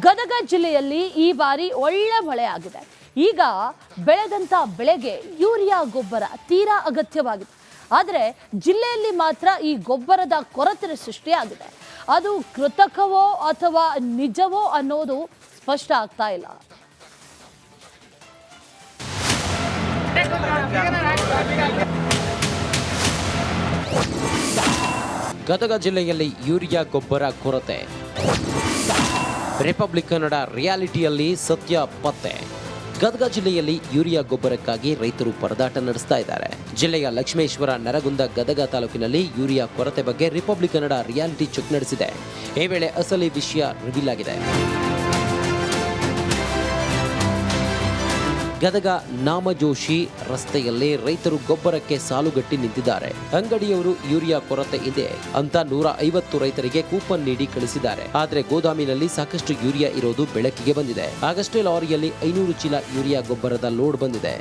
ಗದಗ ಜಿಲ್ಲೆಯಲ್ಲಿ ಈ ಬಾರಿ ಒಳ್ಳೆ ಮಳೆ ಆಗಿದೆ. ಈಗ ಬೆಳೆದಂಥ ಬೆಳೆಗೆ ಯೂರಿಯಾ ಗೊಬ್ಬರ ತೀರಾ ಅಗತ್ಯವಾಗಿದೆ. ಆದರೆ ಜಿಲ್ಲೆಯಲ್ಲಿ ಮಾತ್ರ ಈ ಗೊಬ್ಬರದ ಕೊರತೆ ಸೃಷ್ಟಿಯಾಗಿದೆ. ಅದು ಕೃತಕವೋ ಅಥವಾ ನಿಜವೋ ಅನ್ನೋದು ಸ್ಪಷ್ಟ ಆಗ್ತಾ ಇಲ್ಲ. ಗದಗ ಜಿಲ್ಲೆಯಲ್ಲಿ ಯೂರಿಯಾ ಗೊಬ್ಬರ ಕೊರತೆ. ರಿಪಬ್ಲಿಕ್ ಕನ್ನಡ ರಿಯಾಲಿಟಿಯಲ್ಲಿ ಸತ್ಯ ಪತ್ತೆ. ಗದಗ ಜಿಲ್ಲೆಯಲ್ಲಿ ಯೂರಿಯಾ ಗೊಬ್ಬರಕ್ಕಾಗಿ ರೈತರು ಪರದಾಟ ನಡೆಸ್ತಾ ಇದ್ದಾರೆ. ಜಿಲ್ಲೆಯ ಲಕ್ಷ್ಮೇಶ್ವರ ನರಗುಂದ ಗದಗ ತಾಲೂಕಿನಲ್ಲಿ ಯೂರಿಯಾ ಕೊರತೆ ಬಗ್ಗೆ ರಿಪಬ್ಲಿಕ್ ಕನ್ನಡ ರಿಯಾಲಿಟಿ ಚೆಕ್ ನಡೆಸಿದೆ. ಈ ವೇಳೆ ಅಸಲಿ ವಿಷಯ ರಿವೀಲ್ ಆಗಿದೆ. ಗದಗ ನಾಮಜೋಶಿ ರಸ್ತೆಯಲ್ಲಿ ರೈತರು ಗೊಬ್ಬರಕ್ಕೆ ಸಾಲುಗಟ್ಟಿ ನಿಂತಿದ್ದಾರೆ. ಅಂಗಡಿಯವರು ಯೂರಿಯಾ ಕೊರತೆ ಇದೆ ಅಂತ ನೂರ ಐವತ್ತು ರೈತರಿಗೆ ಕೂಪನ್ ನೀಡಿ ಕಳಿಸಿದ್ದಾರೆ. ಆದರೆ ಗೋದಾಮಿನಲ್ಲಿ ಸಾಕಷ್ಟು ಯೂರಿಯಾ ಇರೋದು ಬೆಳಕಿಗೆ ಬಂದಿದೆ. ಆಗಷ್ಟೇ ಲಾರಿಯಲ್ಲಿ ಐನೂರು ಚೀಲ ಯೂರಿಯಾ ಗೊಬ್ಬರದ ಲೋಡ್ ಬಂದಿದೆ.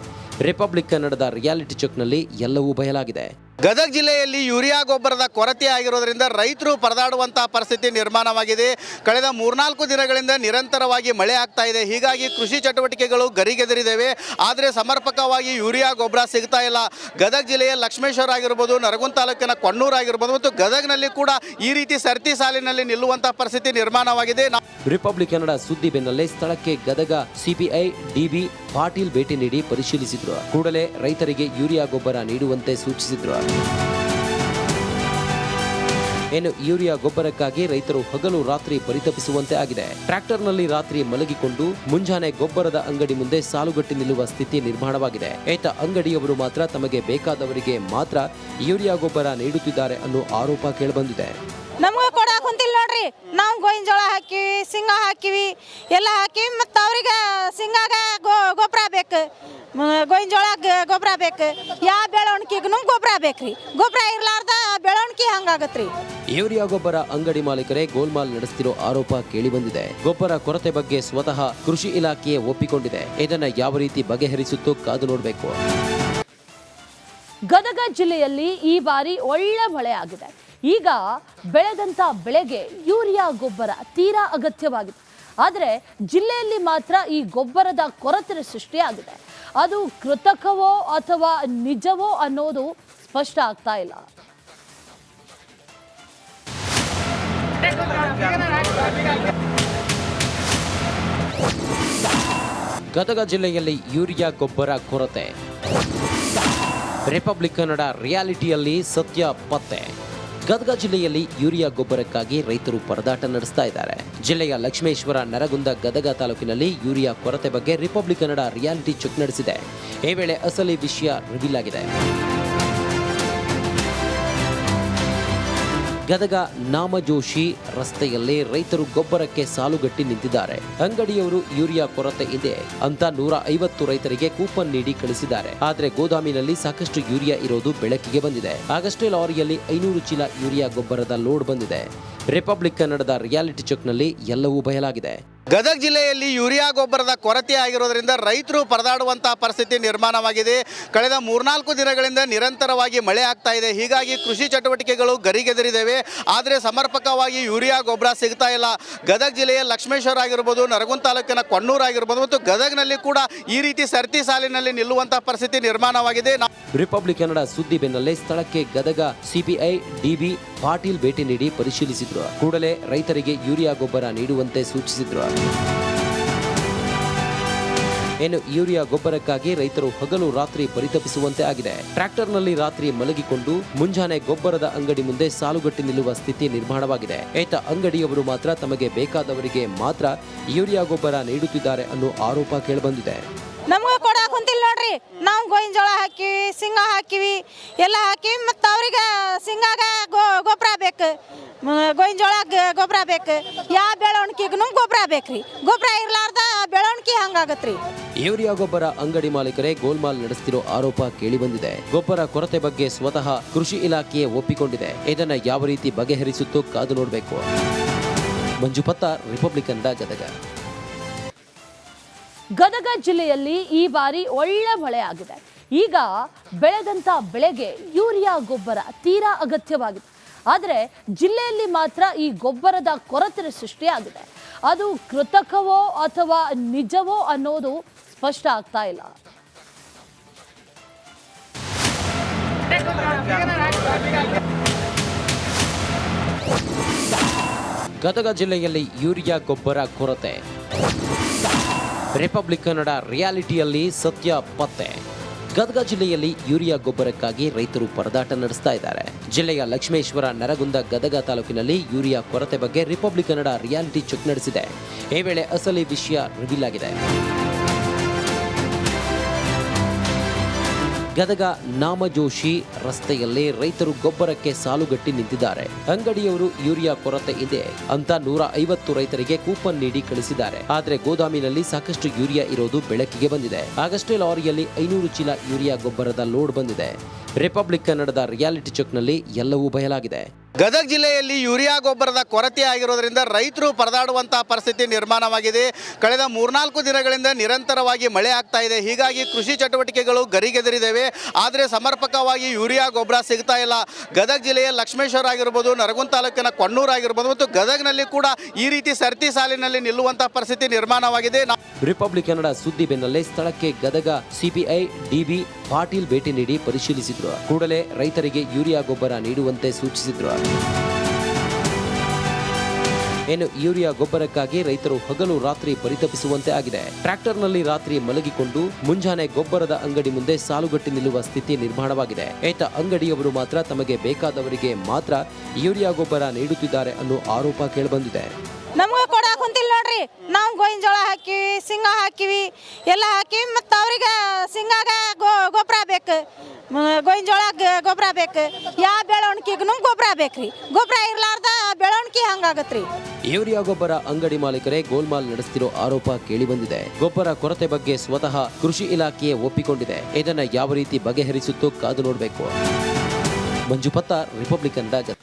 ರಿಪಬ್ಲಿಕ್ ಕನ್ನಡದ ರಿಯಾಲಿಟಿ ಚೆಕ್ನಲ್ಲಿ ಎಲ್ಲವೂ ಬಯಲಾಗಿದೆ. ಗದಗ ಜಿಲ್ಲೆಯಲ್ಲಿ ಯೂರಿಯಾ ಗೊಬ್ಬರದ ಕೊರತೆ ಆಗಿರೋದ್ರಿಂದ ರೈತರು ಪರದಾಡುವಂತಹ ಪರಿಸ್ಥಿತಿ ನಿರ್ಮಾಣವಾಗಿದೆ. ಕಳೆದ ಮೂರ್ನಾಲ್ಕು ದಿನಗಳಿಂದ ನಿರಂತರವಾಗಿ ಮಳೆ ಆಗ್ತಾ ಇದೆ. ಹೀಗಾಗಿ ಕೃಷಿ ಚಟುವಟಿಕೆಗಳು ಗರಿಗೆದರಿದ್ದೇವೆ ಆದರೆ ಸಮರ್ಪಕವಾಗಿ ಯೂರಿಯಾ ಗೊಬ್ಬರ ಸಿಗ್ತಾ ಇಲ್ಲ. ಗದಗ ಜಿಲ್ಲೆಯ ಲಕ್ಷ್ಮೇಶ್ವರ ಆಗಿರ್ಬೋದು ನರಗುಂದ ತಾಲೂಕಿನ ಕೊಣ್ಣೂರು ಆಗಿರ್ಬೋದು ಮತ್ತು ಗದಗ್ನಲ್ಲಿ ಕೂಡ ಈ ರೀತಿ ಸರತಿ ಸಾಲಿನಲ್ಲಿ ನಿಲ್ಲುವಂತಹ ಪರಿಸ್ಥಿತಿ ನಿರ್ಮಾಣವಾಗಿದೆ. ರಿಪಬ್ಲಿಕ್ ಕನ್ನಡ ಸುದ್ದಿ ಬೆನ್ನಲ್ಲೇ ಸ್ಥಳಕ್ಕೆ ಗದಗ ಸಿಬಿಐ ಡಿಬಿ ಪಾಟೀಲ್ ಭೇಟಿ ನೀಡಿ ಪರಿಶೀಲಿಸಿದ್ರು. ಕೂಡಲೇ ರೈತರಿಗೆ ಯೂರಿಯಾ ಗೊಬ್ಬರ ನೀಡುವಂತೆ ಸೂಚಿಸಿದ್ರು. ಇನ್ನು ಯೂರಿಯಾ ಗೊಬ್ಬರಕ್ಕಾಗಿ ರೈತರು ಹಗಲು ರಾತ್ರಿ ಪರಿತಪಿಸುವಂತೆ ಆಗಿದೆ. ಟ್ರ್ಯಾಕ್ಟರ್ನಲ್ಲಿ ರಾತ್ರಿ ಮಲಗಿಕೊಂಡು ಮುಂಜಾನೆ ಗೊಬ್ಬರದ ಅಂಗಡಿ ಮುಂದೆ ಸಾಲುಗಟ್ಟಿ ನಿಲ್ಲುವ ಸ್ಥಿತಿ ನಿರ್ಮಾಣವಾಗಿದೆ. ಏತ ಅಂಗಡಿಯವರು ಮಾತ್ರ ತಮಗೆ ಬೇಕಾದವರಿಗೆ ಮಾತ್ರ ಯೂರಿಯಾ ಗೊಬ್ಬರ ನೀಡುತ್ತಿದ್ದಾರೆ ಅನ್ನೋ ಆರೋಪ ಕೇಳಿಬಂದಿದೆ ನಮ್ಗೆ ಕೊಡಾಕ್ ಕುಂತಿಲ್ಲ ನೋಡ್ರಿ. ನಾವು ಗೋವಿನ ಜೋಳ ಹಾಕಿವಿ ಸಿಂಗ ಹಾಕಿವಿ ಎಲ್ಲ ಹಾಕಿವಿ ಮತ್ತು ಅವ್ರಿಗೆ ಸಿಂಗಾಗ ಗೋ ಗೊಬ್ಬರ ಬೇಕು. ಗೋಯಿನ ಗೋವಿನ ಜೋಳ ಗೊಬ್ಬರ ಬೇಕು. ಯಾವ ಬೆಳವಣಿಗೆಗೂ ಗೊಬ್ಬರ ಬೇಕ್ರಿ. ಗೊಬ್ಬರ ಇರಲಾರ್ದ ಬೆಳವಣಿಗೆ ಹಂಗಾಗತ್ರಿ. ಯೂರಿಯಾ ಗೊಬ್ಬರ ಅಂಗಡಿ ಮಾಲೀಕರೇ ಗೋಲ್ಮಾಲ್ ನಡೆಸ್ತಿರೋ ಆರೋಪ ಕೇಳಿ ಬಂದಿದೆ ಗೊಬ್ಬರ ಕೊರತೆ ಬಗ್ಗೆ ಸ್ವತಃ ಕೃಷಿ ಇಲಾಖೆಯೇ ಒಪ್ಪಿಕೊಂಡಿದೆ. ಇದನ್ನ ಯಾವ ರೀತಿ ಬಗೆಹರಿಸುತ್ತೋ ಕಾದು ನೋಡಬೇಕು. ಗದಗ ಜಿಲ್ಲೆಯಲ್ಲಿ ಈ ಬಾರಿ ಒಳ್ಳೆ ಮಳೆ ಆಗಿದೆ. ಈಗ ಬೆಳೆದಂಥ ಬೆಳೆಗೆ ಯೂರಿಯಾ ಗೊಬ್ಬರ ತೀರಾ ಅಗತ್ಯವಾಗಿದೆ. ಆದರೆ ಜಿಲ್ಲೆಯಲ್ಲಿ ಮಾತ್ರ ಈ ಗೊಬ್ಬರದ ಕೊರತೆ ಸೃಷ್ಟಿಯಾಗಿದೆ ಅದು ಕೃತಕವೋ ಅಥವಾ ನಿಜವೋ ಅನ್ನೋದು ಸ್ಪಷ್ಟ ಆಗ್ತಾ ಇಲ್ಲ. ಗದಗ ಜಿಲ್ಲೆಯಲ್ಲಿ ಯೂರಿಯಾ ಗೊಬ್ಬರ ಕೊರತೆ. ರಿಪಬ್ಲಿಕ್ ಕನ್ನಡ ರಿಯಾಲಿಟಿಯಲ್ಲಿ ಸತ್ಯ ಪತ್ತೆ. ಗದಗ ಜಿಲ್ಲೆಯಲ್ಲಿ ಯೂರಿಯಾ ಗೊಬ್ಬರಕ್ಕಾಗಿ ರೈತರು ಪರದಾಟ ನಡೆಸ್ತಾ ಇದ್ದಾರೆ. ಜಿಲ್ಲೆಯ ಲಕ್ಷ್ಮೇಶ್ವರ ನರಗುಂದ ಗದಗ ತಾಲೂಕಿನಲ್ಲಿ ಯೂರಿಯಾ ಕೊರತೆ ಬಗ್ಗೆ ರಿಪಬ್ಲಿಕ್ ಕನ್ನಡ ರಿಯಾಲಿಟಿ ಚೆಕ್ ನಡೆಸಿದೆ. ಈ ವೇಳೆ ಅಸಲಿ ವಿಷಯ ರಿವೀಲ್ ಆಗಿದೆ. ಗದಗ ನಾಮಜೋಶಿ ರಸ್ತೆಯಲ್ಲಿ ರೈತರು ಗೊಬ್ಬರಕ್ಕೆ ಸಾಲುಗಟ್ಟಿ ನಿಂತಿದ್ದಾರೆ. ಅಂಗಡಿಯವರು ಯೂರಿಯಾ ಕೊರತೆ ಇದೆ. ಅಂತ ನೂರ ಐವತ್ತು ರೈತರಿಗೆ ಕೂಪನ್ ನೀಡಿ ಕಳಿಸಿದ್ದಾರೆ. ಆದರೆ ಗೋದಾಮಿನಲ್ಲಿ ಸಾಕಷ್ಟು ಯೂರಿಯಾ ಇರೋದು ಬೆಳಕಿಗೆ ಬಂದಿದೆ. ಆಗಷ್ಟೇ ಲಾರಿಯಲ್ಲಿ ಐನೂರು ಚೀಲ ಯೂರಿಯಾ ಗೊಬ್ಬರದ ಲೋಡ್ ಬಂದಿದೆ. ರಿಪಬ್ಲಿಕ್ ಕನ್ನಡದ ರಿಯಾಲಿಟಿ ಚೆಕ್ನಲ್ಲಿ ಎಲ್ಲವೂ ಬಯಲಾಗಿದೆ. ಗದಗ ಜಿಲ್ಲೆಯಲ್ಲಿ ಯೂರಿಯಾ ಗೊಬ್ಬರದ ಕೊರತೆ ಆಗಿರೋದ್ರಿಂದ ರೈತರು ಪರದಾಡುವಂತಹ ಪರಿಸ್ಥಿತಿ ನಿರ್ಮಾಣವಾಗಿದೆ. ಕಳೆದ ಮೂರ್ನಾಲ್ಕು ದಿನಗಳಿಂದ ನಿರಂತರವಾಗಿ ಮಳೆ ಆಗ್ತಾ ಇದೆ. ಹೀಗಾಗಿ ಕೃಷಿ ಚಟುವಟಿಕೆಗಳು ಗರಿಗೆದರಿದ್ದೇವೆ ಆದರೆ ಸಮರ್ಪಕವಾಗಿ ಯೂರಿಯಾ ಗೊಬ್ಬರ ಸಿಗ್ತಾ ಇಲ್ಲ. ಗದಗ ಜಿಲ್ಲೆಯ ಲಕ್ಷ್ಮೇಶ್ವರ ಆಗಿರ್ಬೋದು, ನರಗುಂದ ತಾಲೂಕಿನ ಕೊಣ್ಣೂರು ಆಗಿರ್ಬೋದು ಮತ್ತು ಗದಗ್ನಲ್ಲಿ ಕೂಡ ಈ ರೀತಿ ಸರತಿ ಸಾಲಿನಲ್ಲಿ ನಿಲ್ಲುವಂತಹ ಪರಿಸ್ಥಿತಿ ನಿರ್ಮಾಣವಾಗಿದೆ. ರಿಪಬ್ಲಿಕ್ ಕನ್ನಡ ಸುದ್ದಿ ಬೆನ್ನಲ್ಲೇ ಸ್ಥಳಕ್ಕೆ ಗದಗ ಸಿಪಿಐ ಡಿಬಿ ಪಾಟೀಲ್ ಭೇಟಿ ನೀಡಿ ಪರಿಶೀಲಿಸಿದ್ರು. ಕೂಡಲೇ ರೈತರಿಗೆ ಯೂರಿಯಾ ಗೊಬ್ಬರ ನೀಡುವಂತೆ ಸೂಚಿಸಿದ್ರು. ಇನ್ನು ಯೂರಿಯಾ ಗೊಬ್ಬರಕ್ಕಾಗಿ ರೈತರು ಹಗಲು ರಾತ್ರಿ ಪರಿತಪಿಸುವಂತೆ ಆಗಿದೆ. ಟ್ರ್ಯಾಕ್ಟರ್ನಲ್ಲಿ ರಾತ್ರಿ ಮಲಗಿಕೊಂಡು ಮುಂಜಾನೆ ಗೊಬ್ಬರದ ಅಂಗಡಿ ಮುಂದೆ ಸಾಲುಗಟ್ಟಿ ನಿಲ್ಲುವ ಸ್ಥಿತಿ ನಿರ್ಮಾಣವಾಗಿದೆ. ಏತ ಅಂಗಡಿಯವರು ಮಾತ್ರ ತಮಗೆ ಬೇಕಾದವರಿಗೆ ಮಾತ್ರ ಯೂರಿಯಾ ಗೊಬ್ಬರ ನೀಡುತ್ತಿದ್ದಾರೆ ಅನ್ನೋ ಆರೋಪ ಕೇಳಿಬಂದಿದೆ. ನಮ್ಗೆ ಕೊಡಾಕ್ ಕುಂತಿಲ್ಲ ನೋಡ್ರಿ. ನಾವು ಗೋವಿನ ಜೋಳ ಹಾಕಿವಿ ಸಿಂಗ ಹಾಕಿವಿ, ಎಲ್ಲ ಹಾಕಿವಿ, ಮತ್ತು ಅವ್ರಿಗೆ ಸಿಂಗಾಗ ಗೋ ಗೊಬ್ಬರ ಬೇಕು. ಗೋವಿನ ಜೋಳ ಗೊಬ್ಬರ ಬೇಕು. ಯಾವ ಬೆಳವಣಿಗೆಗೂ ಗೊಬ್ಬರ ಬೇಕ್ರಿ. ಗೊಬ್ಬರ ಇರ್ಲಾರ್ದ ಬೆಳವಣಿಗೆ ಹಂಗಾಗತ್ರಿ ಯೂರಿಯಾ ಗೊಬ್ಬರ ಅಂಗಡಿ ಮಾಲೀಕರೇ ಗೋಲ್ಮಾಲ್ ನಡೆಸ್ತಿರೋ ಆರೋಪ ಕೇಳಿಬಂದಿದೆ ಗೊಬ್ಬರ ಕೊರತೆ ಬಗ್ಗೆ ಸ್ವತಃ ಕೃಷಿ ಇಲಾಖೆಯೇ ಒಪ್ಪಿಕೊಂಡಿದೆ. ಇದನ್ನ ಯಾವ ರೀತಿ ಬಗೆಹರಿಸುತ್ತೋ ಕಾದು ನೋಡಬೇಕು. ಮಂಜು ರಿಪಬ್ಲಿಕನ್ ಗದಗ ಗದಗ ಜಿಲ್ಲೆಯಲ್ಲಿ ಈ ಬಾರಿ ಒಳ್ಳೆ ಮಳೆ ಆಗಿದೆ. ಈಗ ಬೆಳೆದಂತ ಬೆಳೆಗೆ ಯೂರಿಯಾ, ಗೊಬ್ಬರ ತೀರಾ ಅಗತ್ಯವಾಗಿದೆ. ಆದರೆ ಜಿಲ್ಲೆಯಲ್ಲಿ ಮಾತ್ರ ಈ ಗೊಬ್ಬರದ ಕೊರತೆ ಸೃಷ್ಟಿಯಾಗಿದೆ. ಅದು ಕೃತಕವೋ ಅಥವಾ ನಿಜವೋ ಅನ್ನೋದು ಸ್ಪಷ್ಟ ಆಗ್ತಾ ಇಲ್ಲ. ಗದಗ ಜಿಲ್ಲೆಯಲ್ಲಿ ಯೂರಿಯಾ, ಗೊಬ್ಬರ ಕೊರತೆ. ರಿಪಬ್ಲಿಕ್ ಕನ್ನಡ ರಿಯಾಲಿಟಿಯಲ್ಲಿ ಸತ್ಯ ಪತ್ತೆ. ಗದಗ ಜಿಲ್ಲೆಯಲ್ಲಿ ಯೂರಿಯಾ ಗೊಬ್ಬರಕ್ಕಾಗಿ ರೈತರು ಪರದಾಟ ನಡೆಸ್ತಾ ಇದ್ದಾರೆ. ಜಿಲ್ಲೆಯ ಲಕ್ಷ್ಮೇಶ್ವರ ನರಗುಂದ ಗದಗ ತಾಲೂಕಿನಲ್ಲಿ ಯೂರಿಯಾ ಕೊರತೆ ಬಗ್ಗೆ ರಿಪಬ್ಲಿಕ್ ಕನ್ನಡ ರಿಯಾಲಿಟಿ ಚೆಕ್ ನಡೆಸಿದೆ. ಈ ವೇಳೆ ಅಸಲಿ ವಿಷಯ ರಿವೀಲ್ ಆಗಿದೆ ಗದಗ ನಾಮಜೋಶಿ ರಸ್ತೆಯಲ್ಲಿ ರೈತರು ಗೊಬ್ಬರಕ್ಕೆ ಸಾಲುಗಟ್ಟಿ ನಿಂತಿದ್ದಾರೆ. ಅಂಗಡಿಯವರು ಯೂರಿಯಾ ಕೊರತೆ ಇದೆ ಅಂತ ನೂರ ಐವತ್ತು ರೈತರಿಗೆ ಕೂಪನ್ ನೀಡಿ ಕಳಿಸಿದ್ದಾರೆ. ಆದರೆ ಗೋದಾಮಿನಲ್ಲಿ ಸಾಕಷ್ಟು ಯೂರಿಯಾ ಇರೋದು ಬೆಳಕಿಗೆ ಬಂದಿದೆ. ಆಗಷ್ಟೇ ಲಾರಿಯಲ್ಲಿ ಐನೂರು ಚೀಲ ಯೂರಿಯಾ ಗೊಬ್ಬರದ ಲೋಡ್ ಬಂದಿದೆ. ರಿಪಬ್ಲಿಕ್ ಕನ್ನಡದ ರಿಯಾಲಿಟಿ ಚೆಕ್ನಲ್ಲಿ ಎಲ್ಲವೂ ಬಯಲಾಗಿದೆ. ಗದಗ ಜಿಲ್ಲೆಯಲ್ಲಿ ಯೂರಿಯಾ ಗೊಬ್ಬರದ ಕೊರತೆ ಆಗಿರೋದ್ರಿಂದ ರೈತರು ಪರದಾಡುವಂತಹ ಪರಿಸ್ಥಿತಿ ನಿರ್ಮಾಣವಾಗಿದೆ. ಕಳೆದ ಮೂರ್ನಾಲ್ಕು ದಿನಗಳಿಂದ ನಿರಂತರವಾಗಿ ಮಳೆ ಆಗ್ತಾ ಇದೆ. ಹೀಗಾಗಿ ಕೃಷಿ ಚಟುವಟಿಕೆಗಳು ಗರಿಗೆದರಿದ್ದೇವೆ ಆದರೆ ಸಮರ್ಪಕವಾಗಿ ಯೂರಿಯಾ ಗೊಬ್ಬರ ಸಿಗ್ತಾ ಇಲ್ಲ. ಗದಗ ಜಿಲ್ಲೆಯ ಲಕ್ಷ್ಮೇಶ್ವರ ಆಗಿರ್ಬೋದು, ನರಗುಂದ ತಾಲೂಕಿನ ಕೊಣ್ಣೂರು ಆಗಿರ್ಬೋದು ಮತ್ತು ಗದಗ್ನಲ್ಲಿ ಕೂಡ ಈ ರೀತಿ ಸರ್ತಿ ಸಾಲಿನಲ್ಲಿ ನಿಲ್ಲುವಂತಹ ಪರಿಸ್ಥಿತಿ ನಿರ್ಮಾಣವಾಗಿದೆ. ರಿಪಬ್ಲಿಕ್ ಕನ್ನಡ ಸುದ್ದಿ ಬೆನ್ನಲ್ಲೇ ಸ್ಥಳಕ್ಕೆ ಗದಗ ಸಿಪಿಐ ಡಿಬಿ ಪಾಟೀಲ್ ಭೇಟಿ ನೀಡಿ ಪರಿಶೀಲಿಸಿದ್ರು. ಕೂಡಲೇ ರೈತರಿಗೆ ಯೂರಿಯಾ ಗೊಬ್ಬರ ನೀಡುವಂತೆ ಸೂಚಿಸಿದ್ರು. ಏನು ಯೂರಿಯಾ ಗೊಬ್ಬರಕ್ಕಾಗಿ ರೈತರು ಹಗಲು ರಾತ್ರಿ ಪರಿತಪಿಸುವಂತೆ ಆಗಿದೆ. ಟ್ರಾಕ್ಟರ್ನಲ್ಲಿ ರಾತ್ರಿ ಮಲಗಿಕೊಂಡು ಮುಂಜಾನೆ ಗೊಬ್ಬರದ ಅಂಗಡಿ ಮುಂದೆ ಸಾಲುಗಟ್ಟಿ ನಿಲ್ಲುವ ಸ್ಥಿತಿ ನಿರ್ಮಾಣವಾಗಿದೆ. ಏತ ಅಂಗಡಿಯವರು ಮಾತ್ರ ತಮಗೆ ಬೇಕಾದವರಿಗೆ ಮಾತ್ರ ಯೂರಿಯಾ ಗೊಬ್ಬರ ನೀಡುತ್ತಿದ್ದಾರೆ ಅನ್ನೋ ಆರೋಪ ಕೇಳಿಬಂದಿದೆ. ನಮ್ಗೆ ಕೊಡಾಕ್ ಕುಂತಿಲ್ಲ ನೋಡ್ರಿ. ನಾವು ಗೋವಿನ ಜೋಳ ಹಾಕಿವಿ ಶೇಂಗಾ ಹಾಕಿವಿ, ಎಲ್ಲ ಹಾಕಿವಿ, ಮತ್ತು ಅವ್ರಿಗೆ ಶೇಂಗಾಗ ಗೋ ಬೇಕು. ಗೋವಿನ ಜೋಳ ಗೊಬ್ಬರ ಬೇಕು. ಯಾವ ಬೆಳವಣಿಗೆಗೂ ಗೊಬ್ಬರ ಬೇಕ್ರಿ. ಗೊಬ್ಬರ ಇರ್ಲಾರ್ದ ಬೆಳವಣಿಗೆ ಹಂಗಾಗತ್ರಿ. ಯೂರಿಯಾ ಗೊಬ್ಬರ ಅಂಗಡಿ ಮಾಲೀಕರೇ ಗೋಲ್ಮಾಲ್ ನಡೆಸುತ್ತಿರೋ ಆರೋಪ ಕೇಳಿಬಂದಿದೆ. ಗೊಬ್ಬರ ಕೊರತೆ ಬಗ್ಗೆ ಸ್ವತಃ ಕೃಷಿ ಇಲಾಖೆಯೇ ಒಪ್ಪಿಕೊಂಡಿದೆ. ಇದನ್ನ ಯಾವ ರೀತಿ ಬಗೆಹರಿಸುತ್ತೋ ಕಾದು ನೋಡಬೇಕು. ಮಂಜು ಪತ್ತಾರ್ ರಿಪಬ್ಲಿಕನ್ ಗದಗ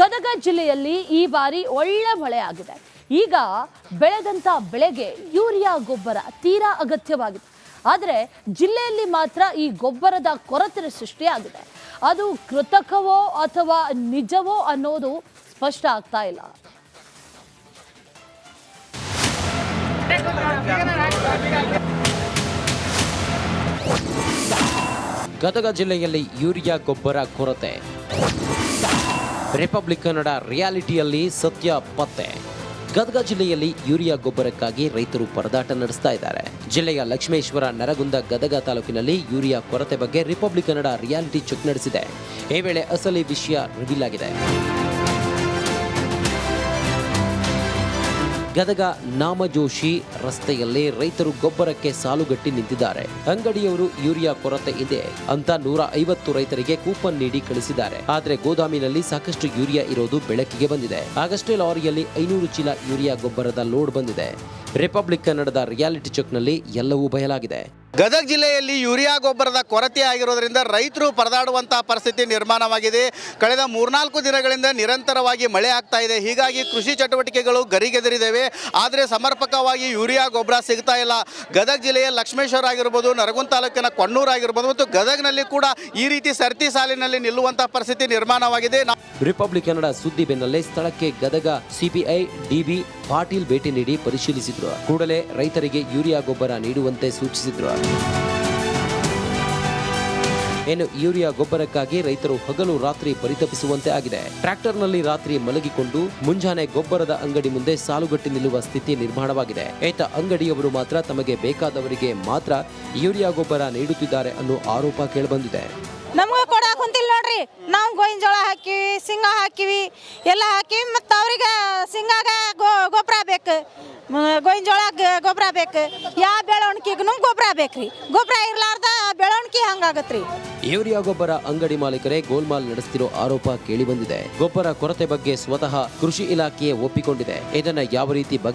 ಗದಗ ಜಿಲ್ಲೆಯಲ್ಲಿ ಈ ಬಾರಿ ಒಳ್ಳೆ ಮಳೆ ಆಗಿದೆ. ಈಗ ಬೆಳೆದಂತ ಬೆಳೆಗೆ ಯೂರಿಯಾ ಗೊಬ್ಬರ ತೀರಾ ಅಗತ್ಯವಾಗಿದೆ. ಆದರೆ ಜಿಲ್ಲೆಯಲ್ಲಿ ಮಾತ್ರ ಈ ಗೊಬ್ಬರದ ಕೊರತೆ ಸೃಷ್ಟಿಯಾಗಿದೆ. ಅದು ಕೃತಕವೋ ಅಥವಾ ನಿಜವೋ ಅನ್ನೋದು ಸ್ಪಷ್ಟ ಆಗ್ತಾ ಇಲ್ಲ. ಗದಗ ಜಿಲ್ಲೆಯಲ್ಲಿ ಯೂರಿಯಾ ಗೊಬ್ಬರ ಕೊರತೆ. ರಿಪಬ್ಲಿಕ್ ಕನ್ನಡ ರಿಯಾಲಿಟಿಯಲ್ಲಿ ಸತ್ಯ ಪತ್ತೆ. ಗದಗ ಜಿಲ್ಲೆಯಲ್ಲಿ ಯೂರಿಯಾ ಗೊಬ್ಬರಕ್ಕಾಗಿ ರೈತರು ಪರದಾಟ ನಡೆಸ್ತಾ ಇದ್ದಾರೆ. ಜಿಲ್ಲೆಯ ಲಕ್ಷ್ಮೇಶ್ವರ ನರಗುಂದ ಗದಗ ತಾಲೂಕಿನಲ್ಲಿ ಯೂರಿಯಾ ಕೊರತೆ ಬಗ್ಗೆ ರಿಪಬ್ಲಿಕ್ ಕನ್ನಡ ರಿಯಾಲಿಟಿ ಚೆಕ್ ನಡೆಸಿದೆ. ಈ ವೇಳೆ ಅಸಲಿ ವಿಷಯ ರಿವೀಲ್ ಆಗಿದೆ. ಗದಗ ನಾಮಜೋಶಿ ರಸ್ತೆಯಲ್ಲಿ ರೈತರು ಗೊಬ್ಬರಕ್ಕೆ ಸಾಲುಗಟ್ಟಿ ನಿಂತಿದ್ದಾರೆ. ಅಂಗಡಿಯವರು ಯೂರಿಯಾ ಕೊರತೆ ಇದೆ ಅಂತ ನೂರ ಐವತ್ತು ರೈತರಿಗೆ ಕೂಪನ್ ನೀಡಿ ಕಳಿಸಿದ್ದಾರೆ. ಆದರೆ ಗೋದಾಮಿನಲ್ಲಿ ಸಾಕಷ್ಟು ಯೂರಿಯಾ ಇರೋದು ಬೆಳಕಿಗೆ ಬಂದಿದೆ. ಆಗಸ್ಟೇ ಲಾರಿಯಲ್ಲಿ ಐನೂರು ಚೀಲ ಯೂರಿಯಾ ಗೊಬ್ಬರದ ಲೋಡ್ ಬಂದಿದೆ. ರಿಪಬ್ಲಿಕ್ ಕನ್ನಡದ ರಿಯಾಲಿಟಿ ಚೆಕ್ನಲ್ಲಿ ಎಲ್ಲವೂ ಬಯಲಾಗಿದೆ. ಗದಗ ಜಿಲ್ಲೆಯಲ್ಲಿ ಯೂರಿಯಾ ಗೊಬ್ಬರದ ಕೊರತೆ ಆಗಿರೋದ್ರಿಂದ ರೈತರು ಪರದಾಡುವಂತಹ ಪರಿಸ್ಥಿತಿ ನಿರ್ಮಾಣವಾಗಿದೆ. ಕಳೆದ ಮೂರ್ನಾಲ್ಕು ದಿನಗಳಿಂದ ನಿರಂತರವಾಗಿ ಮಳೆ ಆಗ್ತಾ ಇದೆ. ಹೀಗಾಗಿ ಕೃಷಿ ಚಟುವಟಿಕೆಗಳು ಗರಿಗೆದರಿದ್ದೇವೆ ಆದರೆ ಸಮರ್ಪಕವಾಗಿ ಯೂರಿಯಾ ಗೊಬ್ಬರ ಸಿಗ್ತಾ ಇಲ್ಲ. ಗದಗ ಜಿಲ್ಲೆಯ ಲಕ್ಷ್ಮೇಶ್ವರ ಆಗಿರ್ಬೋದು, ನರಗುಂದ ತಾಲೂಕಿನ ಕೊಣ್ಣೂರು ಆಗಿರ್ಬೋದು, ಮತ್ತು ಗದಗನಲ್ಲಿ ಕೂಡ ಈ ರೀತಿ ಸರತಿ ಸಾಲಿನಲ್ಲಿ ನಿಲ್ಲುವಂತಹ ಪರಿಸ್ಥಿತಿ ನಿರ್ಮಾಣವಾಗಿದೆ. ರಿಪಬ್ಲಿಕ್ ಕನ್ನಡ ಸುದ್ದಿ ಬೆನ್ನಲ್ಲೇ ಸ್ಥಳಕ್ಕೆ ಗದಗ ಸಿಪಿಐ ಡಿಬಿ ಪಾಟೀಲ್ ಭೇಟಿ ನೀಡಿ ಪರಿಶೀಲಿಸಿದ್ರು. ಕೂಡಲೇ ರೈತರಿಗೆ ಯೂರಿಯಾ ಗೊಬ್ಬರ ನೀಡುವಂತೆ ಸೂಚಿಸಿದ್ರು. ಇನ್ನು ಯೂರಿಯಾ ಗೊಬ್ಬರಕ್ಕಾಗಿ ರೈತರು ಹಗಲು ರಾತ್ರಿ ಪರಿತಪಿಸುವಂತೆ ಆಗಿದೆ. ಟ್ರ್ಯಾಕ್ಟರ್ನಲ್ಲಿ ರಾತ್ರಿ ಮಲಗಿಕೊಂಡು ಮುಂಜಾನೆ ಗೊಬ್ಬರದ ಅಂಗಡಿ ಮುಂದೆ ಸಾಲುಗಟ್ಟಿ ನಿಲ್ಲುವ ಸ್ಥಿತಿ ನಿರ್ಮಾಣವಾಗಿದೆ. ಏತ ಅಂಗಡಿಯವರು ಮಾತ್ರ ತಮಗೆ ಬೇಕಾದವರಿಗೆ ಮಾತ್ರ ಯೂರಿಯಾ ಗೊಬ್ಬರ ನೀಡುತ್ತಿದ್ದಾರೆ ಅನ್ನೋ ಆರೋಪ ಕೇಳಿಬಂದಿದೆ. ನಮ್ಗೆ ಕೊಡಾಕ್ ಕುಂತಿಲ್ಲ ನೋಡ್ರಿ. ನಾವು ಗೋವಿನ ಜೋಳ ಹಾಕಿವಿ ಸಿಂಗ ಹಾಕಿವಿ, ಎಲ್ಲ ಹಾಕಿವಿ ಮತ್ತು ಅವ್ರಿಗೆ ಸಿಂಗಾಗ ಗೋ ಗೊಬ್ಬರ ಬೇಕು. ಗೋವಿನ ಜೋಳ ಗೊಬ್ಬರ ಬೇಕು. ಯಾವ ಬೆಳವಣಿಗೆಗೂ ಗೊಬ್ಬರ ಬೇಕ್ರಿ. ಗೊಬ್ಬರ ಇರ್ಲಾರ್ದ ಬೆಳವಣಿಗೆ ಹಂಗಾಗತ್ರಿ. ಯೂರಿಯಾ ಗೊಬ್ಬರ ಅಂಗಡಿ ಮಾಲೀಕರೇ ಗೋಲ್ಮಾಲ್ ನಡೆಸ್ತಿರೋ ಆರೋಪ ಕೇಳಿಬಂದಿದೆ ಗೊಬ್ಬರ ಕೊರತೆ ಬಗ್ಗೆ ಸ್ವತಃ ಕೃಷಿ ಇಲಾಖೆಯೇ ಒಪ್ಪಿಕೊಂಡಿದೆ. ಇದನ್ನ ಯಾವ ರೀತಿ